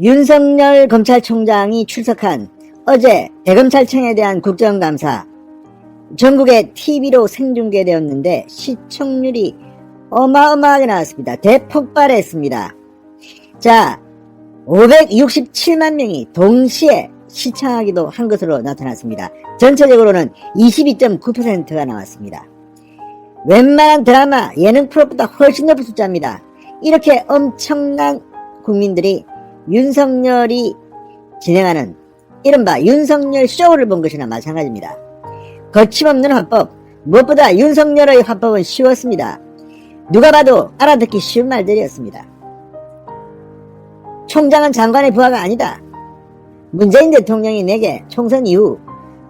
윤석열 검찰총장이 출석한 어제 대검찰청에 대한 국정감사 전국의 TV로 생중계되었는데 시청률이 어마어마하게 나왔습니다. 대폭발했습니다. 자, 567만 명이 동시에 시청하기도 한 것으로 나타났습니다. 전체적으로는 22.9%가 나왔습니다. 웬만한 드라마, 예능 프로보다 훨씬 높은 숫자입니다. 이렇게 엄청난 국민들이 윤석열이 진행하는 이른바 윤석열 쇼를 본 것이나 마찬가지입니다. 거침없는 화법, 무엇보다 윤석열의 화법은 쉬웠습니다. 누가 봐도 알아듣기 쉬운 말들이었습니다. 총장은 장관의 부하가 아니다. 문재인 대통령이 내게 총선 이후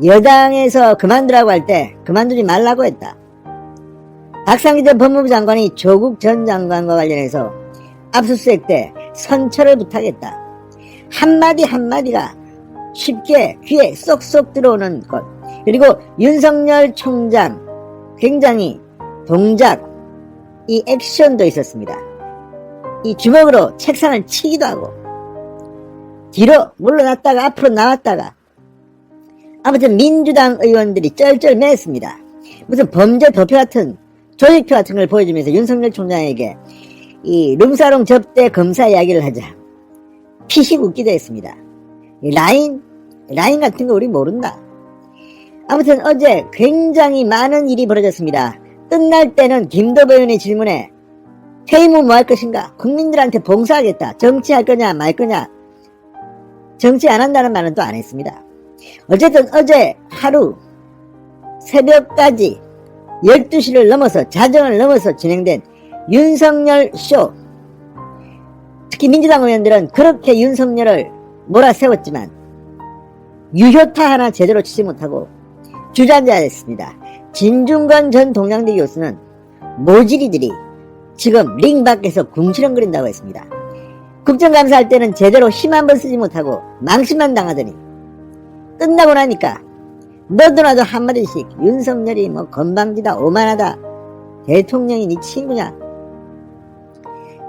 여당에서 그만두라고 할 때 그만두지 말라고 했다. 박상기 전 법무부 장관이 조국 전 장관과 관련해서 압수수색 때 선처를 부탁했다. 한마디 한마디가 쉽게 귀에 쏙쏙 들어오는 것. 그리고 윤석열 총장 굉장히 동작, 이 액션도 있었습니다. 이 주먹으로 책상을 치기도 하고 뒤로 물러났다가 앞으로 나왔다가 아무튼 민주당 의원들이 쩔쩔매했습니다. 무슨 범죄 도표 같은 조직표 같은 걸 보여주면서 윤석열 총장에게 이 룸사롱 접대 검사 이야기를 하자 피식 웃기도 했습니다. 이 라인 라인 같은 거 우리 모른다. 아무튼 어제 굉장히 많은 일이 벌어졌습니다. 끝날 때는 김도배 의원의 질문에 퇴임 후 뭐 할 것인가? 국민들한테 봉사하겠다. 정치할 거냐 말 거냐? 정치 안 한다는 말은 또 안 했습니다. 어쨌든 어제 하루 새벽까지 12시를 넘어서 자정을 넘어서 진행된 윤석열 쇼 특히 민주당 의원들은 그렇게 윤석열을 몰아세웠지만 유효타 하나 제대로 치지 못하고 주저앉아있습니다. 진중권 전 동양대 교수는 모질이들이 지금 링 밖에서 궁시렁거린다고 했습니다. 국정감사할 때는 제대로 힘 한 번 쓰지 못하고 망신만 당하더니 끝나고 나니까 너도 나도 한마디씩 윤석열이 뭐 건방지다 오만하다 대통령이 네 친구냐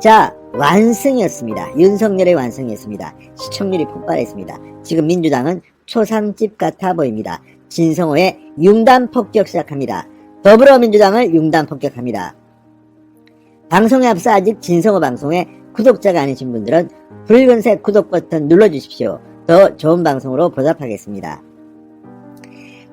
자 완승이었습니다. 윤석열의 완승이었습니다. 시청률이 폭발했습니다. 지금 민주당은 초상집 같아 보입니다. 진성호의 융단 폭격 시작합니다. 더불어민주당을 융단 폭격합니다. 방송에 앞서 아직 진성호 방송에 구독자가 아니신 분들은 붉은색 구독 버튼 눌러주십시오. 더 좋은 방송으로 보답하겠습니다.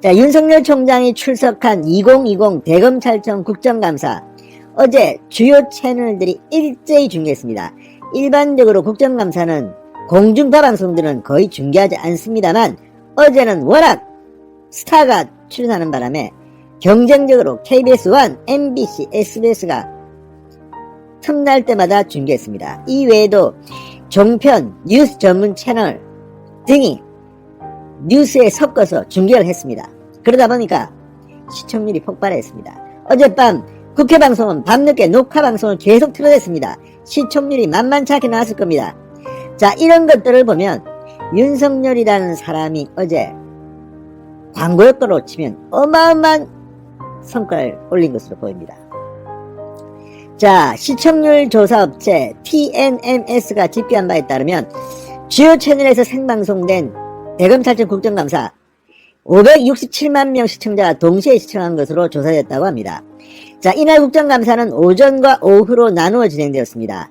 자, 윤석열 총장이 출석한 2020 대검찰청 국정감사. 어제 주요 채널들이 일제히 중계했습니다. 일반적으로 국정감사는 공중파 방송들은 거의 중계하지 않습니다만 어제는 워낙 스타가 출연하는 바람에 경쟁적으로 KBS1, MBC, SBS가 틈날 때마다 중계했습니다. 이 외에도 종편, 뉴스 전문 채널 등이 뉴스에 섞어서 중계를 했습니다. 그러다 보니까 시청률이 폭발했습니다. 어젯밤 국회 방송은 밤늦게 녹화 방송을 계속 틀어댔습니다. 시청률이 만만치 않게 나왔을 겁니다. 자, 이런 것들을 보면 윤석열이라는 사람이 어제 광고 효과로 치면 어마어마한 성과를 올린 것으로 보입니다. 자, 시청률 조사 업체 TNMS가 집계한 바에 따르면 주요 채널에서 생방송된 대검찰청 국정감사 567만 명 시청자가 동시에 시청한 것으로 조사됐다고 합니다. 자, 이날 국정감사는 오전과 오후로 나누어 진행되었습니다.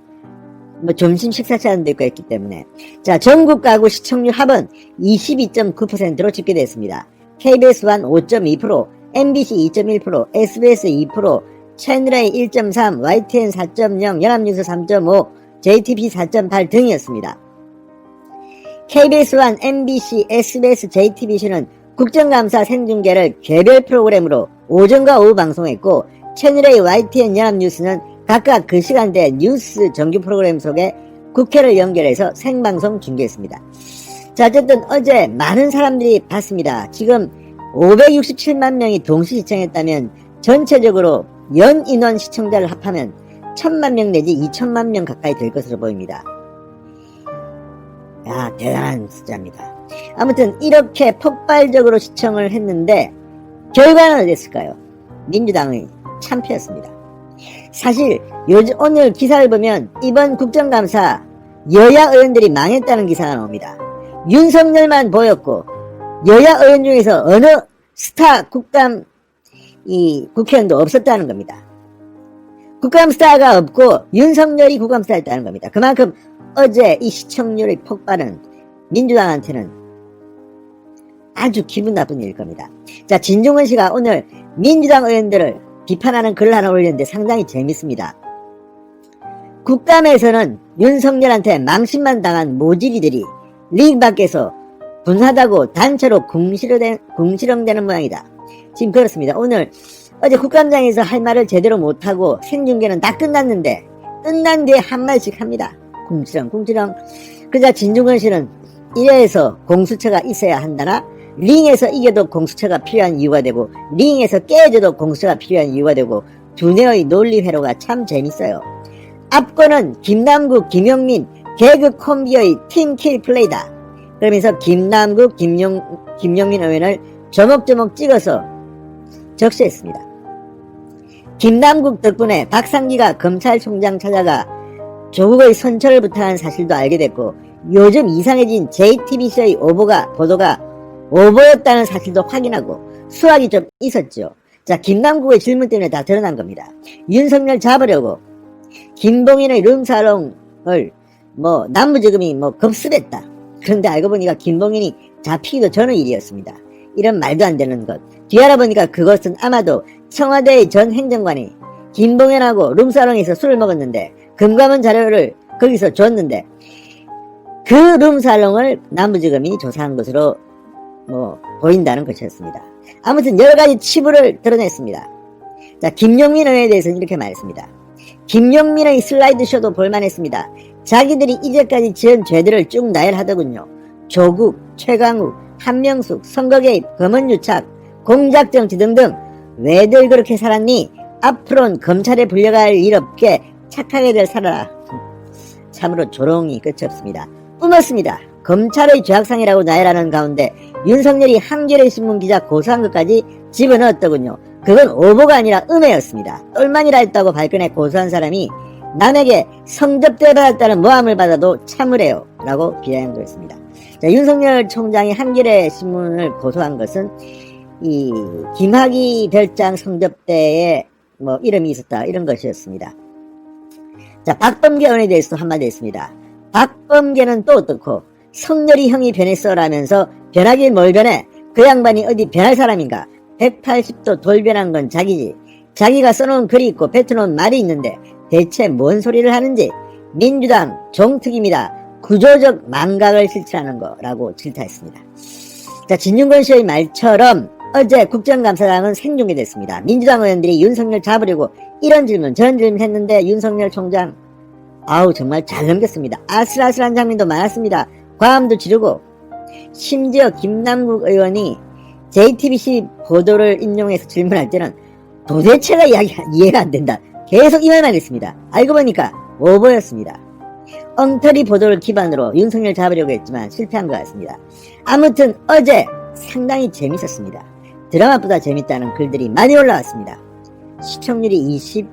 뭐 점심 식사 시간도 있고 했기 때문에 자 전국 가구 시청률 합은 22.9%로 집계됐습니다. KBS1 5.2%, MBC 2.1%, SBS 2%, 채널A 1.3, YTN 4.0, 연합뉴스 3.5, JTP 4.8 등이었습니다. KBS1, MBC, SBS, JTBC는 국정감사 생중계를 개별 프로그램으로 오전과 오후 방송했고 채널A, YTN, 연합뉴스는 각각 그 시간대 뉴스 정규 프로그램 속에 국회를 연결해서 생방송 중계했습니다. 자, 어쨌든 어제 많은 사람들이 봤습니다. 지금 567만 명이 동시 시청했다면 전체적으로 연 인원 시청자를 합하면 1000만 명 내지 2천만 명 가까이 될 것으로 보입니다. 야, 대단한 숫자입니다. 아무튼 이렇게 폭발적으로 시청을 했는데 결과는 어땠을까요? 민주당의 참패였습니다. 사실 요즘 오늘 기사를 보면 이번 국정감사 여야 의원들이 망했다는 기사가 나옵니다. 윤석열만 보였고 여야 의원 중에서 어느 스타 국감 이 국회의원도 없었다는 겁니다. 국감 스타가 없고 윤석열이 국감 스타였다는 겁니다. 그만큼 어제 이 시청률의 폭발은 민주당한테는 아주 기분 나쁜 일일 겁니다. 자, 진중권 씨가 오늘 민주당 의원들을 비판하는 글을 하나 올렸는데 상당히 재밌습니다. 국감에서는 윤석열한테 망신만 당한 모질이들이 링 밖에서 분하다고 단체로 궁시렁대, 궁시렁대는 모양이다. 지금 그렇습니다. 오늘 어제 국감장에서 할 말을 제대로 못하고 생중계는 다 끝났는데 끝난 뒤에 한 말씩 합니다. 궁시렁 궁시렁 그자 진중권 씨는 이래서 공수처가 있어야 한다나 링에서 이겨도 공수처가 필요한 이유가 되고 링에서 깨져도 공수처가 필요한 이유가 되고 두뇌의 논리 회로가 참 재밌어요. 앞권은 김남국, 김용민 개그 콤비의 팀킬 플레이다. 그러면서 김남국, 김용, 김용민 의원을 조목조목 찍어서 적시했습니다. 김남국 덕분에 박상기가 검찰총장 찾아가 조국의 선처를 부탁한 사실도 알게 됐고 요즘 이상해진 JTBC의 오보가 보도가 오보였다는 사실도 확인하고 수학이 좀 있었죠. 자, 김남국의 질문 때문에 다 드러난 겁니다. 윤석열 잡으려고 김봉인의 룸사롱을 뭐 남부지검이 뭐 급습했다. 그런데 알고 보니까 김봉인이 잡히기도 전의 일이었습니다. 이런 말도 안 되는 것. 뒤알아보니까 그것은 아마도 청와대의 전 행정관이 김봉현하고 룸사롱에서 술을 먹었는데 금감원 자료를 거기서 줬는데 그 룸사롱을 남부지검이 조사한 것으로 뭐 보인다는 것이었습니다. 아무튼 여러 가지 치부를 드러냈습니다. 자, 김용민 의원에 대해서는 이렇게 말했습니다. 김용민의 슬라이드쇼도 볼만했습니다. 자기들이 이제까지 지은 죄들을 쭉 나열하더군요. 조국, 최강욱, 한명숙, 선거 개입, 검언유착, 공작정치 등등 왜들 그렇게 살았니? 앞으로는 검찰에 불려갈 일 없게 착하게들 살아라. 참으로 조롱이 끝이 없습니다. 뿜었습니다. 검찰의 죄악상이라고 나열하는 가운데 윤석열이 한겨레 신문 기자 고소한 것까지 집어넣었더군요. 그건 오보가 아니라 음해였습니다. 똘만이라 했다고 발끈해 고소한 사람이 남에게 성접대 받았다는 모함을 받아도 참으래요. 라고 비하한 거였습니다. 자, 윤석열 총장이 한겨레 신문을 고소한 것은 이 김학의 별장 성접대에 뭐 이름이 있었다 이런 것이었습니다. 자 박범계 의원에 대해서도 한마디 했습니다. 박범계는 또 어떻고 성렬이 형이 변했어 라면서 변하긴 뭘 변해 그 양반이 어디 변할 사람인가 180도 돌변한 건 자기지 자기가 써놓은 글이 있고 뱉어놓은 말이 있는데 대체 뭔 소리를 하는지 민주당 종특입니다. 구조적 망각을 실천하는 거라고 질타했습니다. 자, 진중권 씨의 말처럼 어제 국정감사장은 생중계됐습니다. 민주당 의원들이 윤석열 잡으려고 이런 질문, 저런 질문 했는데 윤석열 총장 아우 정말 잘 넘겼습니다. 아슬아슬한 장면도 많았습니다. 과음도 지르고 심지어 김남국 의원이 JTBC 보도를 인용해서 질문할 때는 도대체가 이해가 안 된다. 계속 이 말만 했습니다. 알고 보니까 오보였습니다. 엉터리 보도를 기반으로 윤석열 잡으려고 했지만 실패한 것 같습니다. 아무튼 어제 상당히 재밌었습니다. 드라마보다 재밌다는 글들이 많이 올라왔습니다. 시청률이 20,